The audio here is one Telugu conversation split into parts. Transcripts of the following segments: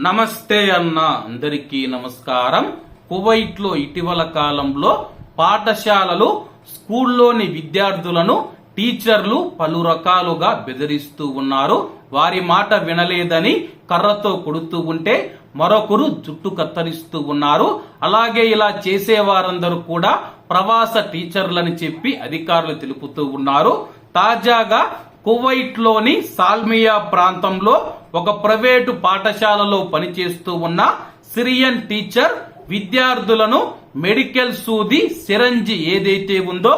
నమస్తే అన్న అందరికీ నమస్కారం. కువైట్లో ఇటీవల కాలంలో పాఠశాలలు స్కూల్లోని విద్యార్థులను టీచర్లు పలు రకాలుగా బెదిరిస్తూ ఉన్నారు. వారి మాట వినలేదని కర్రతో కొడుతూ ఉంటే మరొకరు జుట్టు కత్తరిస్తూ ఉన్నారు. అలాగే ఇలా చేసే వారందరూ కూడా ప్రవాస టీచర్లని చెప్పి అధికారులు తెలుపుతూ ఉన్నారు. తాజాగా కువైట్లోని సాల్మియా ప్రాంతంలో ఒక ప్రైవేటు పాఠశాలలో పనిచేస్తూ ఉన్న సిరియన్ టీచర్ విద్యార్థులను మెడికల్ సూది సిరంజి ఏదైతే ఉందో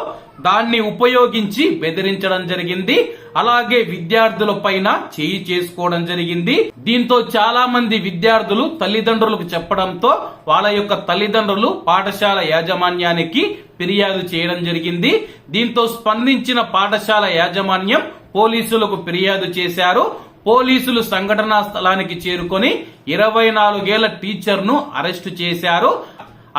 దాన్ని ఉపయోగించి బెదిరించడం జరిగింది. అలాగే విద్యార్థుల పైన చేయి చేసుకోవడం జరిగింది. దీంతో చాలా మంది విద్యార్థులు తల్లిదండ్రులకు చెప్పడంతో వాళ్ళ యొక్క తల్లిదండ్రులు పాఠశాల యాజమాన్యానికి ఫిర్యాదు చేయడం జరిగింది. దీంతో స్పందించిన పాఠశాల యాజమాన్యం పోలీసులకు ఫిర్యాదు చేశారు. పోలీసులు సంఘటనా స్థలానికి చేరుకొని ఇరవై నాలుగేళ్ళ టీచర్ను అరెస్టు చేశారు.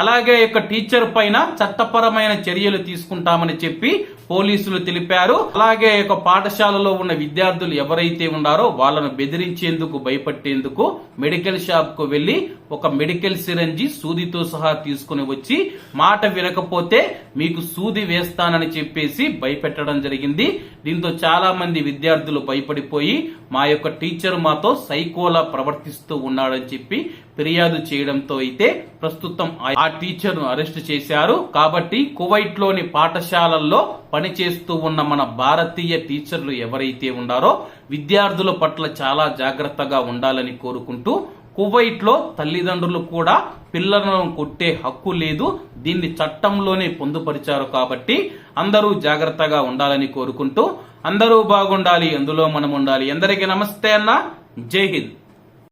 అలాగే యొక్క టీచర్ పైన చట్టపరమైన చర్యలు తీసుకుంటామని చెప్పి పోలీసులు తెలిపారు. అలాగే యొక్క పాఠశాలలో ఉన్న విద్యార్థులు ఎవరైతే ఉన్నారో వాళ్ళను బెదిరించేందుకు భయపట్టేందుకు మెడికల్ షాప్కు వెళ్ళి ఒక మెడికల్ సిరంజి సూదితో సహా తీసుకుని వచ్చి మాట వినకపోతే మీకు సూది వేస్తానని చెప్పేసి భయపెట్టడం జరిగింది. దీంతో చాలా మంది విద్యార్థులు భయపడిపోయి మా యొక్క టీచర్ మాతో సైకోలా ప్రవర్తిస్తూ ఉన్నాడని చెప్పి ఫిర్యాదు చేయడంతో అయితే ప్రస్తుతం ఆ- టీచర్ను టీచర్ను అరెస్ట్ చేశారు. కాబట్టి కువైట్లోని పాఠశాలల్లో పనిచేస్తూ ఉన్న మన భారతీయ టీచర్లు ఎవరైతే ఉండారో విద్యార్థుల పట్ల చాలా జాగ్రత్తగా ఉండాలని కోరుకుంటూ కువైట్లో తల్లిదండ్రులు కూడా పిల్లలను కొట్టే హక్కు లేదు. దీన్ని చట్టంలోనే పొందుపరిచారు కాబట్టి అందరూ జాగ్రత్తగా ఉండాలని కోరుకుంటూ అందరూ బాగుండాలి అందులో మనం ఉండాలి. అందరికీ నమస్తే అన్న. జై హింద్.